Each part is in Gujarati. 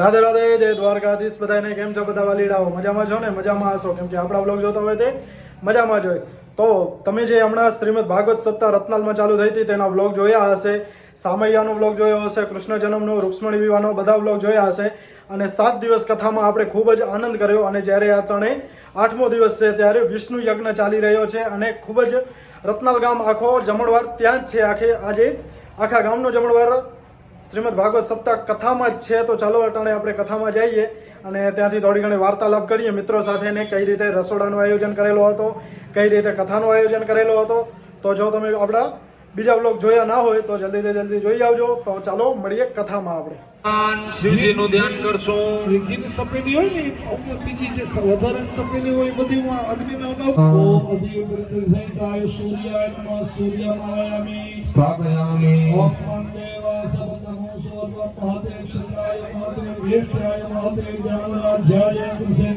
રાધે રાધે, જય દ્વારકાધીશ. બધાને કેમ છો? બધા વાલીડાઓ. મજામાં છો ને? મજામાં હશો? કેમ કે આપણા બ્લોગ જોતા હોય તે મજામાં જ હોય. તો તમે જે હમણાં શ્રીમદ ભાગવત સત્તા રત્નાલમાં ચાલુ થઈ હતી, તેના વ્લોગ જોયા હશે. સામૈયાનો વ્લોગ જોયો હશે કૃષ્ણ જન્મનો રૂક્ષ્મણી વિવાહનો, બધા વ્લોગ જોયા હશે. અને સાત દિવસ કથામાં આપણે ખૂબ જ આનંદ કર્યો. અને જ્યારે આ ત્રણે આઠમો દિવસ છે, ત્યારે વિષ્ણુ યજ્ઞ ચાલી રહ્યો છે અને ખૂબ જ રત્નાલ ગામ આખો જમણવાર ત્યાં જ છે. આખે, આજે આખા ગામનો જમણવાર શ્રીમદ ભાગવત સપ્તાહ કથામાં જ છે, તો ચાલો અટાણે આપણે કથામાં જઈએ અને ત્યાંથી થોડી ઘણી વાર્તાલાપ કરીએ. મિત્રો સાથે કઈ રીતે રસોડાનું આયોજન કરેલો હતો, કઈ રીતે કથાનું આયોજન કરેલો હતો, તો જો તમે આપણા બીજા બ્લોગ જોયા ના હોય તો જલ્દીથી જલ્દી જોઈ આવજો. તો ચાલો મળીએ કથામાં આપણે. શિવજીનું ધ્યાન કરશું. રેખીની તપેલી હોય ને બીજી જે વધારે તપેલી હોય બધી સૂર્યાય નમઃ સૂર્યમાયામી સ્થાપયામિ ઓમ સર્વ મહાદેવ શંકરાય મહાદેવ મહાદેવ વિષય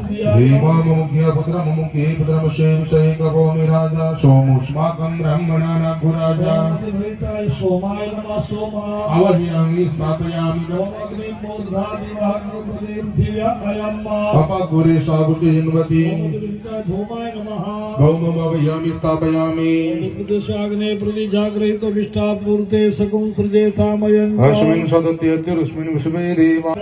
કગોમિ રાજા સોમુષ્માકમ બ્રહ્મણાના ગુરાજા વેષ્ટાય સોમાય નમઃ સોમા આવહ્યામિ સ્થાપયામિ ઓમ અગ્નિ મૂર્ધાદિવાગ્નિપતિમ દિવ્યાયમ્મા અપગુરે સાગુચેન્વતી ઓમ ભૂમાય નમઃ ગૌમમવહ્યામિ સ્થાપયામિ પ્રદેશાગ્ને પ્રતિ જાગ્રહિતો વિષ્ઠા પૂર્તે સકું સૃજેતામયં અશ્વિન સદત્યત્યરુષ્મિન વિશ્વે દેવા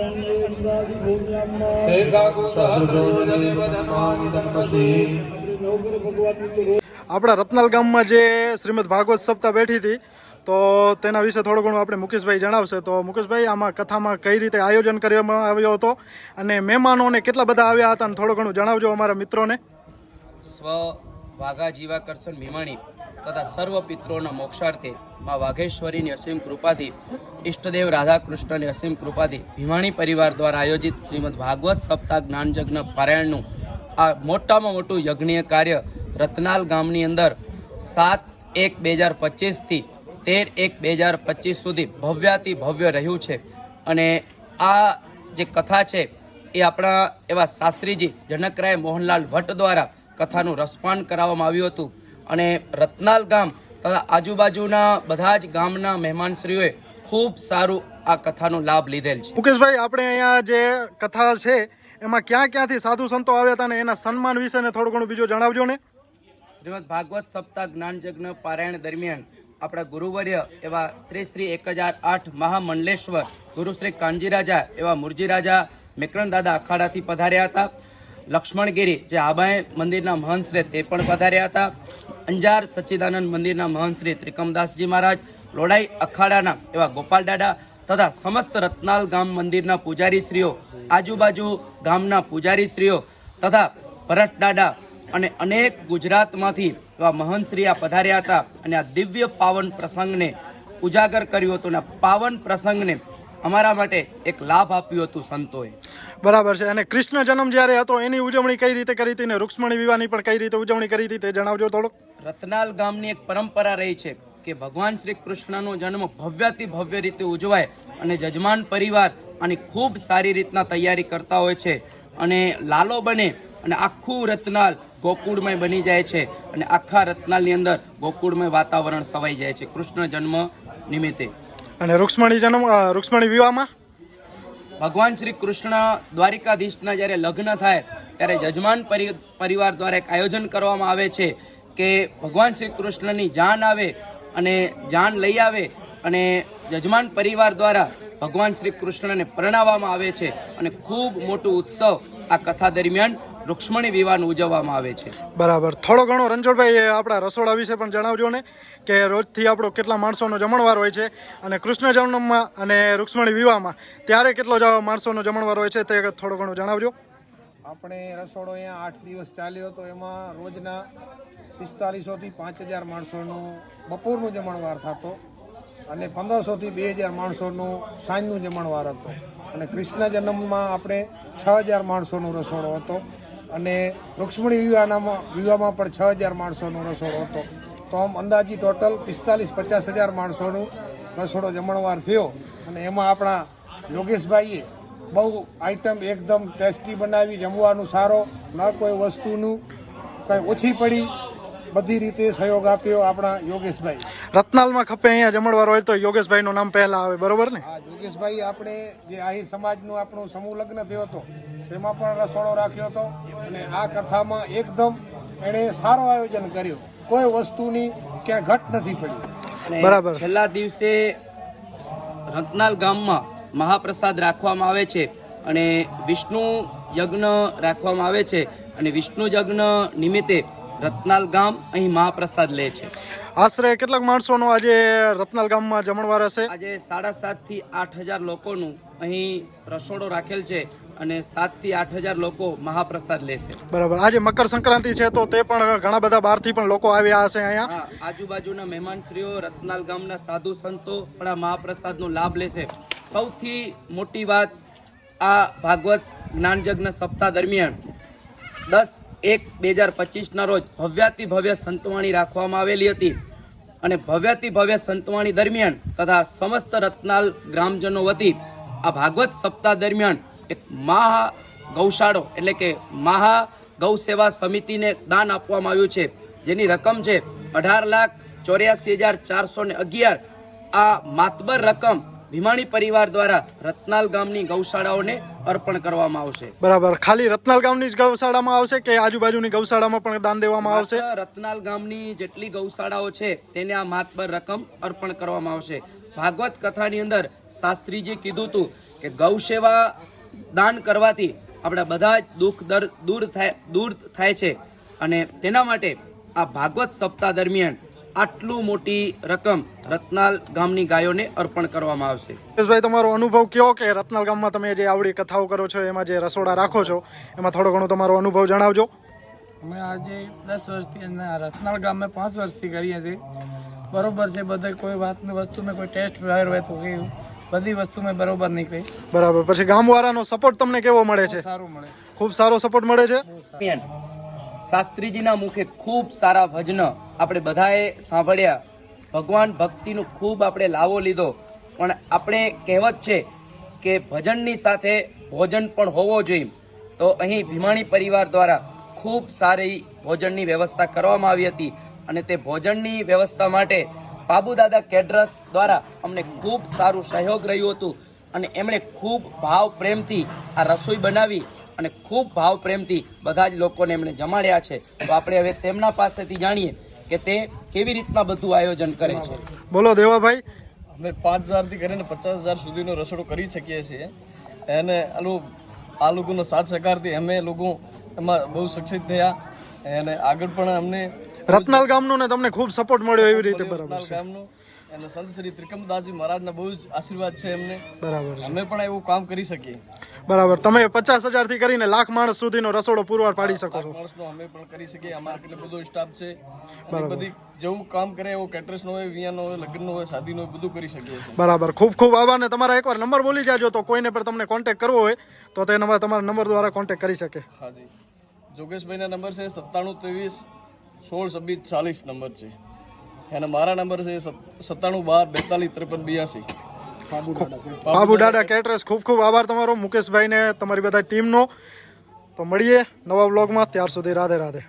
આપણા રત્નાલ ગામમાં જે શ્રીમદ ભાગવત સપ્તાહ બેઠી હતી, તો તેના વિશે થોડું ઘણું આપણે મુકેશભાઈ જણાવશે. તો મુકેશભાઈ, આમાં કથામાં કઈ રીતે આયોજન કરવામાં આવ્યો હતો અને મહેમાનોને કેટલા બધા આવ્યા હતા અને થોડું ઘણું જણાવજો અમારા મિત્રોને. સ્વ વાઘા જીવાકર્ષણ ભીમાણી તથા સર્વ પિત્રોના મોક્ષાર્થે મા વાઘેશ્વરીની અસીમ કૃપાથી, ઈષ્ટદેવ રાધાકૃષ્ણની અસીમ કૃપાથી ભીમાણી પરિવાર દ્વારા આયોજિત શ્રીમદ ભાગવત સપ્તાહ જ્ઞાનયજ્ઞ પારાયણનું આ મોટામાં મોટું યજ્ઞીય કાર્ય રતનાલ ગામની અંદર સાત એક બે હજાર પચીસથી તેર એક બે હજાર પચીસ સુધી ભવ્યાતિ ભવ્ય રહ્યું છે. અને આ જે કથા છે, એ આપણા એવા શાસ્ત્રીજી જનકરાય મોહનલાલ ભટ્ટ દ્વારા કથાનું રસપાન કરાવવામાં આવ્યું હતું. અને રત્નાલ ગામ તથા આજુબાજુના બધા જ ગામના મહેમાનશ્રીઓએ ખૂબ સારું આ કથાનો લાભ લીધેલ છે. મુકેશભાઈ, આપણે અહીંયા જે કથા છે, એમાં ક્યાં ક્યાંથી સાધુ સંતો આવ્યા હતા અને એના સન્માન વિશે થોડું ઘણું બીજું જણાવજો ને. શ્રીમદ ભાગવત સપ્તાહ જ્ઞાનયજ્ઞ પારાયણ દરમિયાન આપણા ગુરુવર્ય એવા શ્રી શ્રી એક હજાર આઠ મહામંડલેશ્વર ગુરુ શ્રી કાનજી રાજા એવા મુરજી રાજા મેકરણ દાદા અખાડાથી પધાર્યા હતા. લક્ષ્મણગીરી જે આબાએ મંદિરના મહંત તે પણ પધાર્યા હતા. અંજાર સચ્ચિદાનંદ મંદિરના મહંત ત્રિકમદાસજી મહારાજ, લોડાઈ અખાડાના એવા ગોપાલ દાદા તથા સમસ્ત રત્નાલ ગામ મંદિરના પૂજારીશ્રીઓ, આજુબાજુ ગામના પૂજારીશ્રીઓ તથા ભરત દાદા અને અનેક ગુજરાતમાંથી એવા મહંતશ્રી આ પધાર્યા હતા અને આ દિવ્ય પાવન પ્રસંગને ઉજાગર કર્યું હતું અને આ પાવન પ્રસંગને અમારા માટે એક લાભ આપ્યું હતું સંતોએ. બરાબર છે. અને કૃષ્ણ જન્મ જ્યારે હતો એની ઉજવણી કઈ રીતે કરી હતી ને રૂક્ષ્મણી વિવાહની પણ કઈ રીતે ઉજવણી કરી હતી તે જણાવજો થોડુંક. રતનાલ ગામની એક પરંપરા રહી છે કે ભગવાન શ્રી કૃષ્ણનો જન્મ ભવ્યથી ભવ્ય રીતે ઉજવાય અને જજમાન પરિવાર આની ખૂબ સારી રીતના તૈયારી કરતા હોય છે. અને લાલો બને અને આખું રત્નાલ ગોકુળમય બની જાય છે અને આખા રત્નાલની અંદર ગોકુળમય વાતાવરણ સવાઈ જાય છે. કૃષ્ણ જન્મ નિમિત્તે. અને રૂક્ષ્મણી જન્મ રૂક્ષ્મણી વિવાહમાં? ભગવાન શ્રી કૃષ્ણ દ્વારિકાધીશના જ્યારે લગ્ન થાય ત્યારે જજમાન પરિ- પરિવાર દ્વારા એક આયોજન કરવામાં આવે છે કે ભગવાન શ્રી કૃષ્ણની જાન આવે અને જાન લઈ આવે અને જજમાન પરિવાર દ્વારા ભગવાન શ્રી કૃષ્ણને પરણાવવામાં આવે છે. અને ખૂબ મોટું ઉત્સવ આ કથા દરમિયાન રૂક્ષ્મણી વિવાહનું ઉજવવામાં આવે છે. બરાબર. થોડો ઘણો રણછોડભાઈ એ આપણા રસોડા વિશે પણ જણાવજો ને કે રોજથી આપણો કેટલા માણસોનો જમણવાર હોય છે અને કૃષ્ણ જન્મમાં અને રૂક્ષ્મણી વિવાહમાં ત્યારે કેટલો જ માણસોનો જમણવાર હોય છે તે થોડો ઘણો જણાવજો. આપણે રસોડો અહીંયા આઠ દિવસ ચાલ્યો હતો એમાં રોજના પિસ્તાલીસોથી પાંચ હજાર માણસોનું બપોરનું જમણવાર થતો અને પંદરસોથી બે હજાર માણસોનું સાંજનું જમણવાર હતો. અને કૃષ્ણ જન્મમાં આપણે છ હજાર માણસોનો રસોડો હતો. અને રુક્ષ્મણી વિવાહનામાં વિવાહમાં પણ છ હજાર માણસોનો રસોડો હતો. તો આમ અંદાજી ટોટલ પિસ્તાલીસ પચાસ હજાર માણસોનું રસોડો જમણવાર થયો. અને એમાં આપણા યોગેશભાઈએ બહુ આઈટમ એકદમ ટેસ્ટી બનાવી, જમવાનું સારો, ન કોઈ વસ્તુનું કંઈ ઓછી પડી, બધી રીતે સહયોગ આપ્યો આપણા યોગેશભાઈ રત્નાલમાં ખપે અહીંયા જમણવાર હોય તો યોગેશભાઈનું નામ પહેલા આવે બરોબર ને? હા યોગેશભાઈ આપણે જે આહિર સમાજનું આપણું સમૂહ લગ્ન થયો હતો તેમાં પણ રસોડો રાખ્યો હતો અને આ કથામાં એકદમ એણે સારો આયોજન કર્યું. કોઈ વસ્તુની ક્યાં ઘટ નથી પડી. બરાબર. છેલ્લા દિવસે રત્નાલ ગામમાં મહાપ્રસાદ રાખવામાં આવે છે અને વિષ્ણુ યજ્ઞ રાખવામાં આવે છે. અને વિષ્ણુ યજ્ઞ નિમિત્તે રત્નાલ ગામ અહીં મહાપ્રસાદ લે છે. આશરે કેટલાક માણસોનો આજે રત્નાલ ગામમાં જમણવાર હશે? આજે સાડા સાતથી આઠ હજાર લોકોનું અહીં રસોડો રાખેલ છે અને સાતથી આઠ હજાર લોકો મહાપ્રસાદ લેશે. બરાબર. આજે મકર સંક્રાંતિ છે તો તે પણ ઘણા બધા બહારથી પણ લોકો આવ્યા હશે અહીંયા. આજુબાજુના મહેમાનશ્રીઓ રત્નાલ ગામના સાધુ સંતો પણ આ મહાપ્રસાદનો લાભ લેશે. સૌથી મોટી વાત આ ભાગવત જ્ઞાનયજ્ઞ સપ્તાહ દરમિયાન દસ એક બે હજાર પચીસના રોજ ભવ્યાતિ ભવ્ય સંતવાણી રાખવામાં આવેલી હતી. અને ભવ્યાતિ ભવ્ય સંતવાણી દરમિયાન તથા સમસ્ત રત્નાલ ગ્રામજનો વતી આ ભાગવત સપ્તાહ દરમિયાન એક મહા ગૌશાળો એટલે કે મહા ગૌ સેવા સમિતિને દાન આપવામાં આવ્યું છે. જેની રકમ છે અઢાર લાખ ચોર્યાસી હજાર ચારસો ને અગિયાર. આ માતબર રકમ ભીમાણી પરિવાર દ્વારા રત્નાલ ગામની ગૌશાળાઓને અર્પણ કરવામાં આવશે. બરાબર. ખાલી રત્નાલ ગામની જ ગૌશાળામાં આવશે કે આજુબાજુની ગૌશાળામાં પણ દાન દેવામાં આવશે? રત્નાલ ગામની જેટલી ગૌશાળાઓ છે તેને આ માતબર રકમ અર્પણ કરવામાં આવશે. ભાગવત કથાની અંદર શાસ્ત્રીજી કીધું હતું કે ગૌ સેવા દાન કરવાથી આપણા બધા જ દુઃખ દર દૂર થાય દૂર થાય છે. અને તેના માટે આ ભાગવત સપ્તાહ દરમિયાન આટલું મોટી રકમ રત્નાલ ગામની ગાયોને અર્પણ કરવામાં આવશે. ભાઈ તમારો અનુભવ કયો કે રત્નાલ ગામમાં તમે જે આવડી કથાઓ કરો છો એમાં જે રસોડા રાખો છો એમાં થોડો ઘણો તમારો અનુભવ જણાવજો. અમે આજે દસ વર્ષથી અને આ રત્નાળ ગામે પાંચ વર્ષથી કરીએ છીએ. બરોબર છે બધે કોઈ વાતની વસ્તુમાં કોઈ ટેસ્ટ ફેર હોય તો કે બધી વસ્તુમાં બરોબર નીકળે. બરાબર. પછી ગામવાળાનો સપોર્ટ તમને કેવો મળે છે? સારું મળે. ખૂબ સારો સપોર્ટ મળે છે? શાસ્ત્રીજીના મુખે ખૂબ સારા ભજન આપણે બધાએ સાંભળ્યા. ભગવાન ભક્તિનું ખૂબ આપણે લાવો લીધો. પણ આપણે કહેવત છે કે ભજનની સાથે ભોજન પણ હોવો જોઈએ. તો અહીં ભીમાણી પરિવાર દ્વારા ખૂબ સારી ભોજનની વ્યવસ્થા કરવામાં આવી હતી અને તે ભોજનની વ્યવસ્થા માટે બાબુદાદા કેડરસ દ્વારા અમને ખૂબ સારું સહયોગ રહ્યું હતું અને એમણે ખૂબ ભાવ પ્રેમથી આ રસોઈ બનાવી અને ખૂબ ભાવ પ્રેમથી બધા જ લોકોને એમણે જમાડ્યા છે. તો આપણે હવે તેમના પાસેથી જાણીએ કે તે કેવી રીતના બધું આયોજન કરે છે. બોલો દેવાભાઈ. અમે પાંચ હજારથી કરીને પચાસ હજાર સુધીનો રસોડો કરી શકીએ છીએ. અને આલું આ લોકોનો સાથ સહકારથી અમે લોકો એમાં બહુ સક્ષિત થયા. અને આગળ પણ અમને રત્નાલ ગામનો ને તમને ખૂબ સપોર્ટ મળ્યો એવી રીતે બરાબર ગામનું અને સંત શ્રી ત્રિકમદાસજી મહારાજના બહુ જ આશીર્વાદ છે એમને. બરાબર અમે પણ એવું કામ કરી શકીએ. બરાબર. તમે પચાસ હજારથી કરીને લાખ માણસ સુધીનો રસોડો પુરવાર પાડી શકો છો. માણસનો અમે પણ કરી શકીએ. અમારા કેટલો બધો સ્ટાફ છે. બધી જેવું કામ કરે એવો કેટરસનો હોય વિયાનો હોય લગ્નનો હોય શાદીનો હોય બધું કરી શકીએ બરાબર. ખૂબ ખૂબ આભાર. ને તમારા એકવાર નંબર બોલી જાજો તો કોઈને પણ તમને કોન્ટેક્ટ કરવો હોય તો તે નંબર તમારા નંબર દ્વારા કોન્ટેક્ટ કરી શકે. હાજી. જોગેશભાઈના નંબર છે સત્તાણું ત્રેવીસ સોળ છવ્વીસ ચાલીસ નંબર છે. અને મારા નંબર છે સત્તાણું બાર બેતાલીસ ત્રેપન બ્યાસી. બાબુ ડાડા કેટરસ ખૂબ ખૂબ આભાર તમારો મુકેશભાઈ ને તમારી બધા ટીમનો. તો મળીએ નવા બ્લોગમાં ત્યાર સુધી રાધે રાધે.